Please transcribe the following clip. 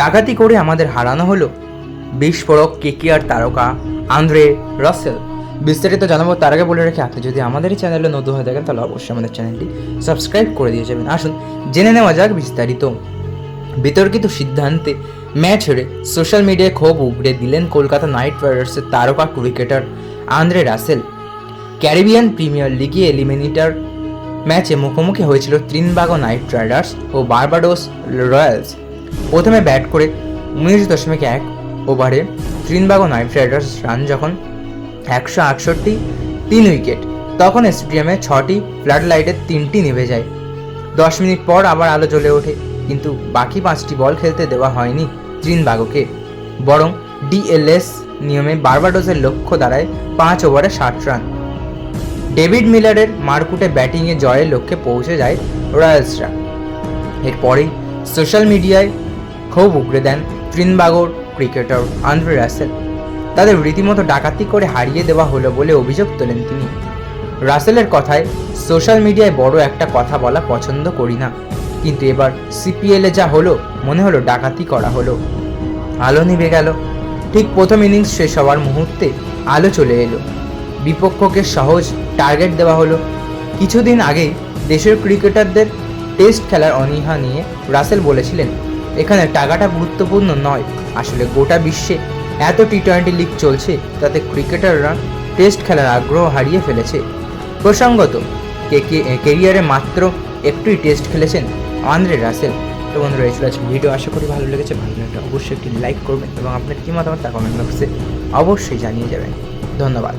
ডাকাতি করে আমাদের হারানো হলো। বিস্ফোরক কেকিআর তারকা আন্দ্রে রাসেল। বিস্তারিত জানাব তার আগে বলে রাখি, আপনি যদি আমাদের এই চ্যানেলে নতুন হয়ে থাকেন, তাহলে অবশ্যই আমাদের চ্যানেলটি সাবস্ক্রাইব করে দিয়ে যাবেন। আসুন, জেনে নেওয়া যাক বিস্তারিত। বিতর্কিত সিদ্ধান্তে ম্যাচ হেরে সোশ্যাল মিডিয়ায় ক্ষোভ উগড়ে দিলেন কলকাতা নাইট রাইডার্সের তারকা cricketer Andre Russell. Caribbean premier লিগে এলিমিনেটর ম্যাচে মুখোমুখি হয়েছিল ত্রিনবাগো নাইট রাইডার্স ও বার্বাডোস রয়্যালস। প্রথমে ব্যাট করে উনিশ দশমিক এক ওভারে ত্রিনবাগো নাইট রাইডার্স রান যখন একশো আটষট্টি তিন উইকেট তখন স্টেডিয়ামে ছটি ফ্লাড লাইটের তিনটি নিভে যায়। দশ মিনিট পর আবার আলো জ্বলে ওঠে, কিন্তু বাকি পাঁচটি বল খেলতে দেওয়া হয়নি ত্রিনবাগোকে। বরং ডিএলএস নিয়মে বার্বাডোসের লক্ষ্য দাঁড়ায় পাঁচ ওভারে ষাট রান ডেভিড মিলারের মারকুটে ব্যাটিংয়ে জয়ের লক্ষ্যে পৌঁছে যায় রয়্যালসরা এরপরেই সোশ্যাল মিডিয়ায় ক্ষোভ উগড়ে দেন ত্রিনবাগর ক্রিকেটার আন্দ্রে রাসেল। তাদের রীতিমতো ডাকাতি করে হারিয়ে দেওয়া হলো বলে অভিযোগ তোলেন তিনি। রাসেলের কথায়, সোশ্যাল মিডিয়ায় বড় একটা কথা বলা পছন্দ করি না। কিন্তু এবার সিপিএলে যা হলো, মনে হলো ডাকাতি করা হলো। আলো নিভে গেল। ঠিক প্রথম ইনিংস শেষ হওয়ার মুহূর্তে আলো চলে এলো। বিপক্ষকে সহজ টার্গেট দেওয়া হলো। কিছুদিন আগেই দেশের ক্রিকেটারদের টেস্ট খেলার অনীহা নিয়ে রাসেল বলেছিলেন এখানে টাকাটা গুরুত্বপূর্ণ নয়। আসলে গোটা বিশ্বে এত টি টোয়েন্টি লিগ চলছে, তাতে ক্রিকেটাররা টেস্ট খেলার আগ্রহ হারিয়ে ফেলেছে। প্রসঙ্গত, কে কে, কেরিয়ারে মাত্র একটুই টেস্ট খেলেছেন আন্দ্রে রাসেল। তো বন্ধুরা, এই ছিল ভিডিও। আশা করি ভালো লেগেছে। ভালো লাগলে অবশ্যই একটি লাইক করবেন এবং আপনার কী মতামত তা কমেন্ট বক্সে অবশ্যই জানিয়ে যাবেন। ধন্যবাদ।